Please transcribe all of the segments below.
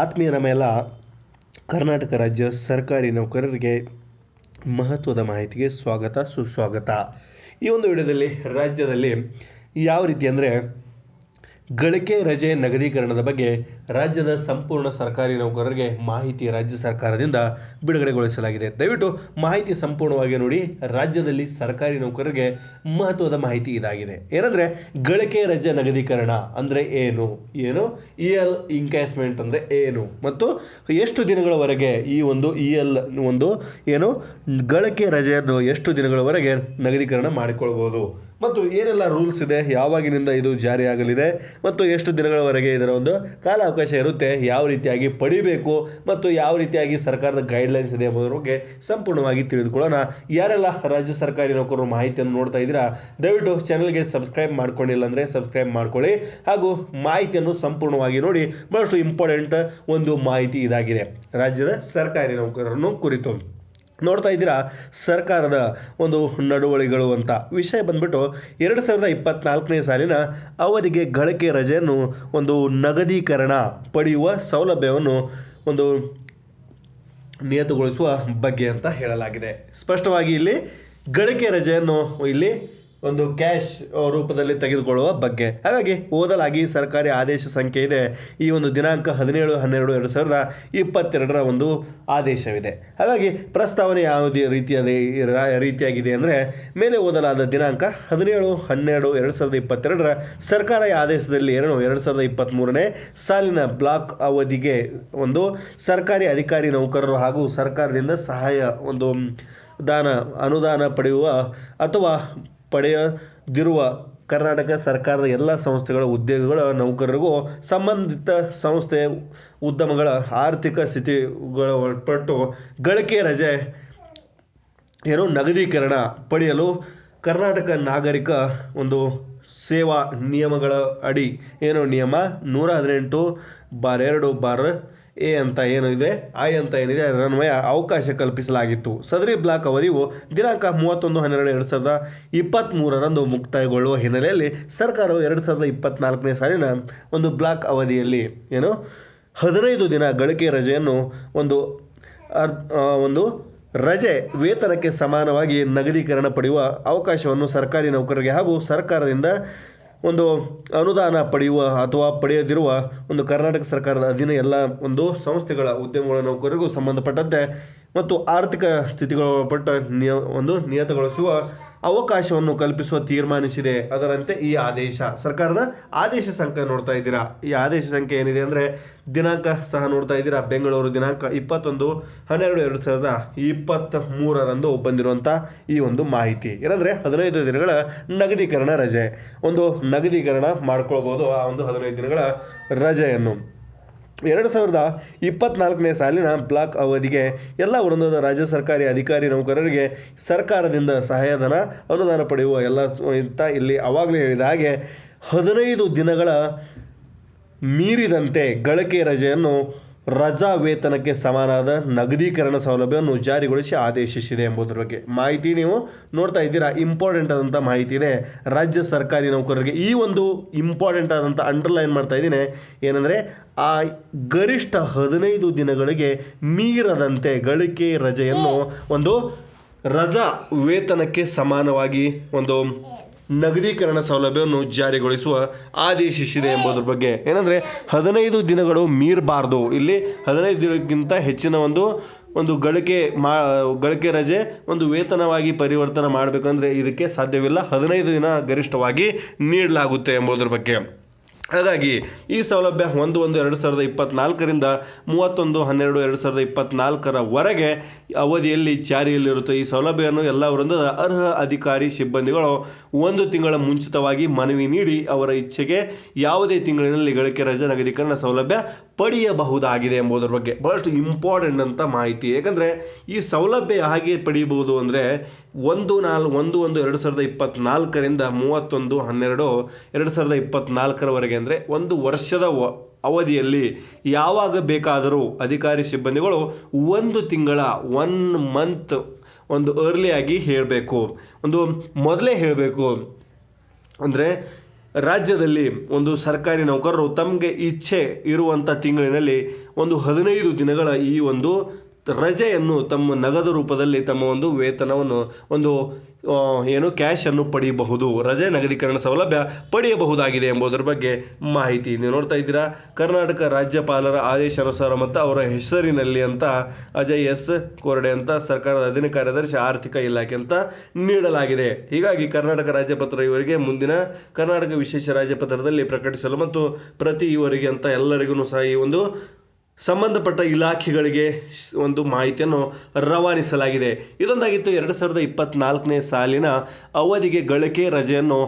ಆತ್ಮೀಯ ನಮ್ಮೆಲ್ಲ ಕರ್ನಾಟಕ ರಾಜ್ಯ ಸರ್ಕಾರಿ ನೌಕರರಿಗೆ ಮಹತ್ವದ ಮಾಹಿತಿಗೆ ಸ್ವಾಗತ, ಸುಸ್ವಾಗತ. ಈ ಒಂದು ವಿಡಿಯೋದಲ್ಲಿ ರಾಜ್ಯದಲ್ಲಿ ಯಾವ ರೀತಿ ಅಂದರೆ ಗಳಿಕೆ ರಜೆ ನಗದೀಕರಣದ ಬಗ್ಗೆ ರಾಜ್ಯದ ಸಂಪೂರ್ಣ ಸರ್ಕಾರಿ ನೌಕರರಿಗೆ ಮಾಹಿತಿ ರಾಜ್ಯ ಸರ್ಕಾರದಿಂದ ಬಿಡುಗಡೆಗೊಳಿಸಲಾಗಿದೆ. ದಯವಿಟ್ಟು ಮಾಹಿತಿ ಸಂಪೂರ್ಣವಾಗಿ ನೋಡಿ, ರಾಜ್ಯದಲ್ಲಿ ಸರ್ಕಾರಿ ನೌಕರರಿಗೆ ಮಹತ್ವದ ಮಾಹಿತಿ ಇದಾಗಿದೆ. ಏನಂದರೆ, ಗಳಿಕೆ ರಜೆ ನಗದೀಕರಣ ಅಂದರೆ ಏನು? ಏನು? ಇ ಎಲ್ ಇನ್ಕ್ಯಾಸ್ಮೆಂಟ್ ಅಂದರೆ ಏನು? ಮತ್ತು ಎಷ್ಟು ದಿನಗಳವರೆಗೆ ಈ ಒಂದು ಇ ಎಲ್ ಒಂದು ಏನು? ಗಳಿಕೆ ರಜೆಯನ್ನು ಎಷ್ಟು ದಿನಗಳವರೆಗೆ ನಗದೀಕರಣ ಮಾಡಿಕೊಳ್ಬೋದು? ಮತ್ತು ಏನೆಲ್ಲ ರೂಲ್ಸ್ ಇದೆ, ಯಾವಾಗಿನಿಂದ ಇದು ಜಾರಿಯಾಗಲಿದೆ ಮತ್ತು ಎಷ್ಟು ದಿನಗಳವರೆಗೆ ಇದರ ಒಂದು ಕಾಲಾವಕಾಶ ಇರುತ್ತೆ, ಯಾವ ರೀತಿಯಾಗಿ ಪಡಿಬೇಕು ಮತ್ತು ಯಾವ ರೀತಿಯಾಗಿ ಸರ್ಕಾರದ ಗೈಡ್ಲೈನ್ಸ್ ಇದೆ ಎಂಬುದರ ಬಗ್ಗೆ ಸಂಪೂರ್ಣವಾಗಿ ತಿಳಿದುಕೊಳ್ಳೋಣ. ಯಾರೆಲ್ಲ ರಾಜ್ಯ ಸರ್ಕಾರಿ ನೌಕರರು ಮಾಹಿತಿಯನ್ನು ನೋಡ್ತಾ ಇದ್ದೀರಾ, ದಯವಿಟ್ಟು ಚಾನಲ್ಗೆ ಸಬ್ಸ್ಕ್ರೈಬ್ ಮಾಡ್ಕೊಂಡಿಲ್ಲ ಅಂದರೆ ಸಬ್ಸ್ಕ್ರೈಬ್ ಮಾಡ್ಕೊಳ್ಳಿ ಹಾಗೂ ಮಾಹಿತಿಯನ್ನು ಸಂಪೂರ್ಣವಾಗಿ ನೋಡಿ, ಬಹಳಷ್ಟು ಇಂಪಾರ್ಟೆಂಟ್ ಒಂದು ಮಾಹಿತಿ ಇದಾಗಿದೆ ರಾಜ್ಯದ ಸರ್ಕಾರಿ ನೌಕರರನ್ನು ಕುರಿತು. ನೋಡ್ತಾ ಇದ್ದೀರಾ? ಸರ್ಕಾರದ ಒಂದು ನಡವಳಿಗಳು ಅಂತ. ವಿಷಯ ಬಂದ್ಬಿಟ್ಟು ಎರಡು ಸಾವಿರದ ಇಪ್ಪತ್ನಾಲ್ಕನೇ ಸಾಲಿನ ಅವಧಿಗೆ ಗಳಿಕೆ ರಜೆಯನ್ನು ಒಂದು ನಗದೀಕರಣ ಪಡೆಯುವ ಸೌಲಭ್ಯವನ್ನು ಒಂದು ನಿಯತಗೊಳಿಸುವ ಬಗ್ಗೆ ಅಂತ ಹೇಳಲಾಗಿದೆ. ಸ್ಪಷ್ಟವಾಗಿ ಇಲ್ಲಿ ಗಳಿಕೆ ರಜೆಯನ್ನು ಇಲ್ಲಿ ಒಂದು ಕ್ಯಾಶ್ ರೂಪದಲ್ಲಿ ತೆಗೆದುಕೊಳ್ಳುವ ಬಗ್ಗೆ. ಹಾಗಾಗಿ ಓದಲಾಗಿ ಸರ್ಕಾರಿ ಆದೇಶ ಸಂಖ್ಯೆ ಇದೆ. ಈ ಒಂದು ದಿನಾಂಕ ಹದಿನೇಳು, ಹನ್ನೆರಡು, ಎರಡು ಸಾವಿರದ ಇಪ್ಪತ್ತೆರಡರ ಒಂದು ಆದೇಶವಿದೆ. ಹಾಗಾಗಿ ಪ್ರಸ್ತಾವನೆ ಯಾವುದೇ ರೀತಿಯಾದ ರೀತಿಯಾಗಿದೆ ಅಂದರೆ ಮೇಲೆ ಓದಲಾದ ದಿನಾಂಕ ಹದಿನೇಳು, ಹನ್ನೆರಡು, ಎರಡು ಸಾವಿರದ ಇಪ್ಪತ್ತೆರಡರ ಸರ್ಕಾರ ಆದೇಶದಲ್ಲಿ ಏನು ಎರಡು ಸಾವಿರದ ಇಪ್ಪತ್ತ್ಮೂರನೇ ಸಾಲಿನ ಬ್ಲಾಕ್ ಅವಧಿಗೆ ಒಂದು ಸರ್ಕಾರಿ ಅಧಿಕಾರಿ ನೌಕರರು ಹಾಗೂ ಸರ್ಕಾರದಿಂದ ಸಹಾಯ ಒಂದು ದಾನ, ಅನುದಾನ ಪಡೆಯುವ ಅಥವಾ ಪಡೆಯದಿರುವ ಕರ್ನಾಟಕ ಸರ್ಕಾರದ ಎಲ್ಲ ಸಂಸ್ಥೆಗಳ ಉದ್ಯೋಗಗಳ ನೌಕರರಿಗೂ ಸಂಬಂಧಿತ ಸಂಸ್ಥೆ ಉದ್ಯಮಗಳ ಆರ್ಥಿಕ ಸ್ಥಿತಿಗಳ ಒಳಪಟ್ಟು ಗಳಿಕೆ ರಜೆ ಏನು ನಗದೀಕರಣ ಪಡೆಯಲು ಕರ್ನಾಟಕ ನಾಗರಿಕ ಒಂದು ಸೇವಾ ನಿಯಮಗಳ ಅಡಿ ಏನು ನಿಯಮ? ನೂರ ಹದಿನೆಂಟು ಬಾರ್ ಎರಡು ಬಾರ್ ಎ ಅಂತ ಏನು ಇದೆ ಐ ಅಂತ ಏನಿದೆ ರನ್ವಯ ಅವಕಾಶ ಕಲ್ಪಿಸಲಾಗಿತ್ತು. ಸದರಿ ಬ್ಲಾಕ್ ಅವಧಿಯು ದಿನಾಂಕ ಮೂವತ್ತೊಂದು ಹನ್ನೆರಡು ಎರಡು ಸಾವಿರದ ಇಪ್ಪತ್ತ್ಮೂರರಂದು ಮುಕ್ತಾಯಗೊಳ್ಳುವ ಹಿನ್ನೆಲೆಯಲ್ಲಿ ಸರ್ಕಾರವು ಎರಡು ಸಾವಿರದ ಇಪ್ಪತ್ತ್ನಾಲ್ಕನೇ ಸಾಲಿನ ಒಂದು ಬ್ಲಾಕ್ ಅವಧಿಯಲ್ಲಿ ಏನು, ಹದಿನೈದು ದಿನ ಗಳಿಕೆ ರಜೆಯನ್ನು ಒಂದು ಅರ್ ಒಂದು ರಜೆ ವೇತನಕ್ಕೆ ಸಮಾನವಾಗಿ ನಗದೀಕರಣ ಪಡೆಯುವ ಅವಕಾಶವನ್ನು ಸರ್ಕಾರಿ ನೌಕರರಿಗೆ ಹಾಗೂ ಸರ್ಕಾರದಿಂದ ಒಂದು ಅನುದಾನ ಪಡೆಯುವ ಅಥವಾ ಪಡೆಯದಿರುವ ಒಂದು ಕರ್ನಾಟಕ ಸರ್ಕಾರದ ಅಧೀನ ಎಲ್ಲ ಒಂದು ಸಂಸ್ಥೆಗಳ ಉದ್ಯಮಗಳ ನೌಕರರಿಗೂ ಸಂಬಂಧಪಟ್ಟಂತೆ ಮತ್ತು ಆರ್ಥಿಕ ಸ್ಥಿತಿಗಳ ಪಟ್ಟ ನಿಯ ಒಂದು ನಿಯತಗೊಳಿಸುವ ಅವಕಾಶವನ್ನು ಕಲ್ಪಿಸುವ ತೀರ್ಮಾನಿಸಿದೆ. ಅದರಂತೆ ಈ ಆದೇಶ. ಸರ್ಕಾರದ ಆದೇಶ ಸಂಖ್ಯೆ ನೋಡ್ತಾ ಇದ್ದೀರಾ? ಈ ಆದೇಶ ಸಂಖ್ಯೆ ಏನಿದೆ ಅಂದರೆ ದಿನಾಂಕ ಸಹ ನೋಡ್ತಾ ಇದ್ದೀರಾ? ಬೆಂಗಳೂರು ದಿನಾಂಕ ಇಪ್ಪತ್ತೊಂದು ಹನ್ನೆರಡು ಎರಡು ಸಾವಿರದ ಇಪ್ಪತ್ತ ಮೂರರಂದು ಬಂದಿರುವಂಥ ಈ ಒಂದು ಮಾಹಿತಿ. ಏನಂದರೆ ಹದಿನೈದು ದಿನಗಳ ನಗದೀಕರಣ ರಜೆ. ಒಂದು ನಗದೀಕರಣ ಮಾಡ್ಕೊಳ್ಬೋದು ಆ ಒಂದು ಹದಿನೈದು ದಿನಗಳ ರಜೆಯನ್ನು. ಎರಡು ಸಾವಿರದ ಇಪ್ಪತ್ನಾಲ್ಕನೇ ಸಾಲಿನ ಬ್ಲಾಕ್ ಅವಧಿಗೆ ಎಲ್ಲ ವೃಂದದ ರಾಜ್ಯ ಸರ್ಕಾರಿ ಅಧಿಕಾರಿ ನೌಕರರಿಗೆ ಸರ್ಕಾರದಿಂದ ಸಹಾಯಧನ ಅನುದಾನ ಪಡೆಯುವ ಎಲ್ಲ ಇಂಥ ಇಲ್ಲಿ ಅವಾಗಲೇ ಹೇಳಿದ ಹಾಗೆ ಹದಿನೈದು ದಿನಗಳ ಮೀರಿದಂತೆ ಗಳಿಕೆ ರಜೆಯನ್ನು ರಜಾ ವೇತನಕ್ಕೆ ಸಮಾನಾದ ನಗದೀಕರಣ ಸೌಲಭ್ಯವನ್ನು ಜಾರಿಗೊಳಿಸಿ ಆದೇಶಿಸಿದೆ ಎಂಬುದರ ಬಗ್ಗೆ ಮಾಹಿತಿ ನೀವು ನೋಡ್ತಾ ಇದ್ದೀರಾ. ಇಂಪಾರ್ಟೆಂಟ್ ಆದಂಥ ಮಾಹಿತಿ ಇದೆ. ರಾಜ್ಯ ಸರ್ಕಾರಿ ನೌಕರರಿಗೆ ಈ ಒಂದು ಇಂಪಾರ್ಟೆಂಟ್ ಆದಂಥ ಅಂಡರ್ಲೈನ್ ಮಾಡ್ತಾ ಇದ್ದೀನಿ. ಏನಂದರೆ, ಆ ಗರಿಷ್ಠ ಹದಿನೈದು ದಿನಗಳಿಗೆ ಮೀರದಂತೆ ಗಳಿಕೆ ರಜೆಯನ್ನು ಒಂದು ರಜಾ ವೇತನಕ್ಕೆ ಸಮಾನವಾಗಿ ಒಂದು ನಗದೀಕರಣ ಸೌಲಭ್ಯವನ್ನು ಜಾರಿಗೊಳಿಸುವ ಆದೇಶಿಸಿದೆ ಎಂಬುದರ ಬಗ್ಗೆ. ಏನಂದರೆ, ಹದಿನೈದು ದಿನಗಳು ಮೀರಬಾರ್ದು. ಇಲ್ಲಿ ಹದಿನೈದು ದಿನಕ್ಕಿಂತ ಹೆಚ್ಚಿನ ಒಂದು ಒಂದು ಗಳಿಕೆ ಮಾ, ಗಳಿಕೆ ರಜೆ, ಒಂದು ವೇತನವಾಗಿ ಪರಿವರ್ತನೆ ಮಾಡಬೇಕಂದ್ರೆ ಇದಕ್ಕೆ ಸಾಧ್ಯವಿಲ್ಲ. ಹದಿನೈದು ದಿನ ಗರಿಷ್ಠವಾಗಿ ನೀಡಲಾಗುತ್ತೆ ಎಂಬುದರ ಬಗ್ಗೆ. ಹಾಗಾಗಿ ಈ ಸೌಲಭ್ಯ ಒಂದು ಒಂದು ಎರಡು ಸಾವಿರದ ಇಪ್ಪತ್ನಾಲ್ಕರಿಂದ ಮೂವತ್ತೊಂದು ಹನ್ನೆರಡು ಎರಡು ಸಾವಿರದ ಇಪ್ಪತ್ನಾಲ್ಕರವರೆಗೆ ಅವಧಿಯಲ್ಲಿ ಜಾರಿಯಲ್ಲಿರುತ್ತೆ. ಈ ಸೌಲಭ್ಯವನ್ನು ಎಲ್ಲ ವೃಂದದ ಅರ್ಹ ಅಧಿಕಾರಿ ಸಿಬ್ಬಂದಿಗಳು ಒಂದು ತಿಂಗಳ ಮುಂಚಿತವಾಗಿ ಮನವಿ ನೀಡಿ ಅವರ ಇಚ್ಛೆಗೆ ಯಾವುದೇ ತಿಂಗಳಿನಲ್ಲಿ ಗಳಿಕೆ ರಜೆ ನಗದೀಕರಣ ಸೌಲಭ್ಯ ಪಡೆಯಬಹುದಾಗಿದೆ ಎಂಬುದರ ಬಗ್ಗೆ ಬಹಳಷ್ಟು ಇಂಪಾರ್ಟೆಂಟ್ ಅಂತ ಮಾಹಿತಿ. ಯಾಕಂದರೆ ಈ ಸೌಲಭ್ಯ ಹಾಗೆ ಪಡೆಯಬಹುದು ಅಂದರೆ ಒಂದು ನಾಲ್, ಒಂದು ಒಂದು, ಎರಡು ಸಾವಿರದ ಇಪ್ಪತ್ತ್ನಾಲ್ಕರಿಂದ ಮೂವತ್ತೊಂದು, ಹನ್ನೆರಡು, ಎರಡು ಸಾವಿರದ ಇಪ್ಪತ್ತ್ನಾಲ್ಕರವರೆಗೆ ಅಂದರೆ ಒಂದು ವರ್ಷದ ಅವಧಿಯಲ್ಲಿ ಯಾವಾಗ ಬೇಕಾದರೂ ಅಧಿಕಾರಿ ಸಿಬ್ಬಂದಿಗಳು ಒಂದು ತಿಂಗಳ ಒನ್ ಮಂತ್ ಒಂದು ಅರ್ಲಿಯಾಗಿ ಹೇಳಬೇಕು. ಒಂದು ಮೊದಲೇ ಹೇಳಬೇಕು. ಅಂದರೆ ರಾಜ್ಯದಲ್ಲಿ ಒಂದು ಸರ್ಕಾರಿ ನೌಕರರು ತಮಗೆ ಇಚ್ಛೆ ಇರುವಂಥ ತಿಂಗಳಿನಲ್ಲಿ ಒಂದು ಹದಿನೈದು ದಿನಗಳ ಈ ಒಂದು ರಜೆಯನ್ನು ತಮ್ಮ ನಗದು ರೂಪದಲ್ಲಿ ತಮ್ಮ ಒಂದು ವೇತನವನ್ನು, ಒಂದು ಏನು ಕ್ಯಾಶನ್ನು ಪಡೆಯಬಹುದು ರಜೆ ನಗದೀಕರಣ ಸೌಲಭ್ಯ ಪಡೆಯಬಹುದಾಗಿದೆ ಎಂಬುದರ ಬಗ್ಗೆ ಮಾಹಿತಿ ನೀವು ನೋಡ್ತಾ ಇದ್ದೀರಾ. ಕರ್ನಾಟಕ ರಾಜ್ಯಪಾಲರ ಆದೇಶಾನುಸಾರ ಮತ್ತು ಅವರ ಹೆಸರಿನಲ್ಲಿ ಅಂತ ಅಜಯ್ ಎಸ್ ಕೋರ್ಡೆ ಅಂತ ಸರ್ಕಾರದ ಅಧೀನ ಕಾರ್ಯದರ್ಶಿ ಆರ್ಥಿಕ ಇಲಾಖೆ ಅಂತ ನೀಡಲಾಗಿದೆ. ಹೀಗಾಗಿ ಕರ್ನಾಟಕ ರಾಜ್ಯಪತ್ರ ಇವರಿಗೆ ಮುಂದಿನ ಕರ್ನಾಟಕ ವಿಶೇಷ ರಾಜ್ಯಪತ್ರದಲ್ಲಿ ಪ್ರಕಟಿಸಲು ಮತ್ತು ಪ್ರತಿ ಇವರಿಗೆ ಅಂತ ಎಲ್ಲರಿಗೂ ಸಹ ಈ ಒಂದು ಸಂಬಂಧಪಟ್ಟ ಇಲಾಖೆಗಳಿಗೆ ಒಂದು ಮಾಹಿತಿಯನ್ನು ರವಾನಿಸಲಾಗಿದೆ. ಇದೊಂದಾಗಿತ್ತು ಎರಡು ಸಾವಿರದ ಇಪ್ಪತ್ತ್ನಾಲ್ಕನೇ ಸಾಲಿನ ಅವಧಿಗೆ ಗಳಿಕೆ ರಜೆಯನ್ನು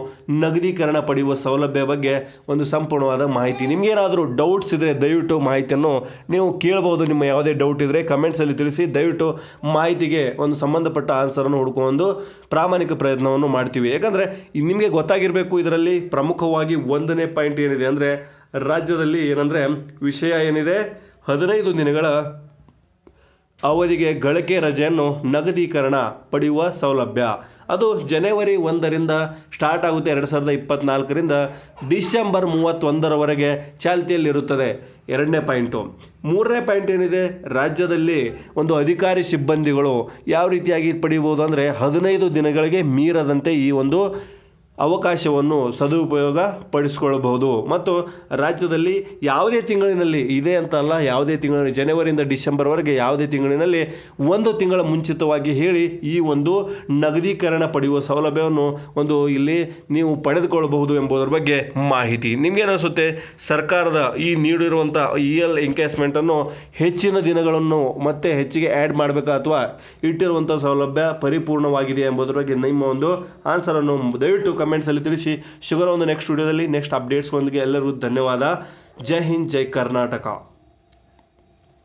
ನಗದೀಕರಣ ಪಡೆಯುವ ಸೌಲಭ್ಯ ಬಗ್ಗೆ ಒಂದು ಸಂಪೂರ್ಣವಾದ ಮಾಹಿತಿ. ನಿಮಗೇನಾದರೂ ಡೌಟ್ಸ್ ಇದ್ದರೆ ದಯವಿಟ್ಟು ಮಾಹಿತಿಯನ್ನು ನೀವು ಕೇಳಬಹುದು ನಿಮ್ಮ ಯಾವುದೇ ಡೌಟ್ ಇದ್ದರೆ ಕಮೆಂಟ್ಸಲ್ಲಿ ತಿಳಿಸಿ ದಯವಿಟ್ಟು ಮಾಹಿತಿಗೆ ಒಂದು ಸಂಬಂಧಪಟ್ಟ ಆನ್ಸರನ್ನು ಹುಡ್ಕೊಂಡು ಪ್ರಾಮಾಣಿಕ ಪ್ರಯತ್ನವನ್ನು ಮಾಡ್ತೀವಿ. ಯಾಕಂದರೆ ನಿಮಗೆ ಗೊತ್ತಾಗಿರಬೇಕು ಇದರಲ್ಲಿ ಪ್ರಮುಖವಾಗಿ ಒಂದನೇ ಪಾಯಿಂಟ್ ಏನಿದೆ ಅಂದರೆ ರಾಜ್ಯದಲ್ಲಿ ಏನಂದರೆ ವಿಷಯ ಏನಿದೆ? ಹದಿನೈದು ದಿನಗಳ ಅವಧಿಗೆ ಗಳಿಕೆ ರಜೆಯನ್ನು ನಗದೀಕರಣ ಪಡೆಯುವ ಸೌಲಭ್ಯ. ಅದು ಜನವರಿ ಒಂದರಿಂದ ಸ್ಟಾರ್ಟ್ ಆಗುತ್ತೆ ಎರಡು ಸಾವಿರದ ಇಪ್ಪತ್ತ್ನಾಲ್ಕರಿಂದ ಡಿಸೆಂಬರ್ ಮೂವತ್ತೊಂದರವರೆಗೆ ಚಾಲ್ತಿಯಲ್ಲಿರುತ್ತದೆ. ಎರಡನೇ ಪಾಯಿಂಟು. ಮೂರನೇ ಪಾಯಿಂಟ್ ಏನಿದೆ? ರಾಜ್ಯದಲ್ಲಿ ಒಂದು ಅಧಿಕಾರಿ ಸಿಬ್ಬಂದಿಗಳು ಯಾವ ರೀತಿಯಾಗಿ ಪಡೆಯಬಹುದು ಅಂದರೆ ಹದಿನೈದು ದಿನಗಳಿಗೆ ಮೀರದಂತೆ ಈ ಒಂದು ಅವಕಾಶವನ್ನು ಸದುಪಯೋಗ ಪಡಿಸಿಕೊಳ್ಳಬಹುದು ಮತ್ತು ರಾಜ್ಯದಲ್ಲಿ ಯಾವುದೇ ತಿಂಗಳಿನಲ್ಲಿ ಇದೆ ಅಂತ ಅಲ್ಲ ಯಾವುದೇ ತಿಂಗಳಿನ ಜನವರಿಯಿಂದ ಡಿಸೆಂಬರ್ವರೆಗೆ ಯಾವುದೇ ತಿಂಗಳಿನಲ್ಲಿ ಒಂದು ತಿಂಗಳ ಮುಂಚಿತವಾಗಿ ಹೇಳಿ ಈ ಒಂದು ನಗದೀಕರಣ ಪಡೆಯುವ ಸೌಲಭ್ಯವನ್ನು ಒಂದು ಇಲ್ಲಿ ನೀವು ಪಡೆದುಕೊಳ್ಳಬಹುದು ಎಂಬುದರ ಬಗ್ಗೆ ಮಾಹಿತಿ. ನಿಮಗೇನಿಸುತ್ತೆ ಸರ್ಕಾರದ ಈ ನೀಡಿರುವಂಥ ಇ ಎಲ್ ಎಂಕೇಸ್ಮೆಂಟನ್ನು ಹೆಚ್ಚಿನ ದಿನಗಳನ್ನು ಮತ್ತೆ ಹೆಚ್ಚಿಗೆ ಆ್ಯಡ್ ಮಾಡಬೇಕಾ ಅಥವಾ ಇಟ್ಟಿರುವಂಥ ಸೌಲಭ್ಯ ಪರಿಪೂರ್ಣವಾಗಿದೆ ಎಂಬುದರ ಬಗ್ಗೆ ನಿಮ್ಮ ಒಂದು ಆನ್ಸರನ್ನು ದಯವಿಟ್ಟು ಕಮೆಂಟ್ಸಲ್ಲಿ ತಿಳಿಸಿ. ಶುಗರ್ ಒಂದು ನೆಕ್ಸ್ಟ್ ವಿಡಿಯೋದಲ್ಲಿ ನೆಕ್ಸ್ಟ್ ಅಪ್ಡೇಟ್ಸ್ಗೊಂದಿಗೆ ಎಲ್ಲರಿಗೂ ಧನ್ಯವಾದ. ಜೈ ಹಿಂದ್ ಜೈ ಕರ್ನಾಟಕ.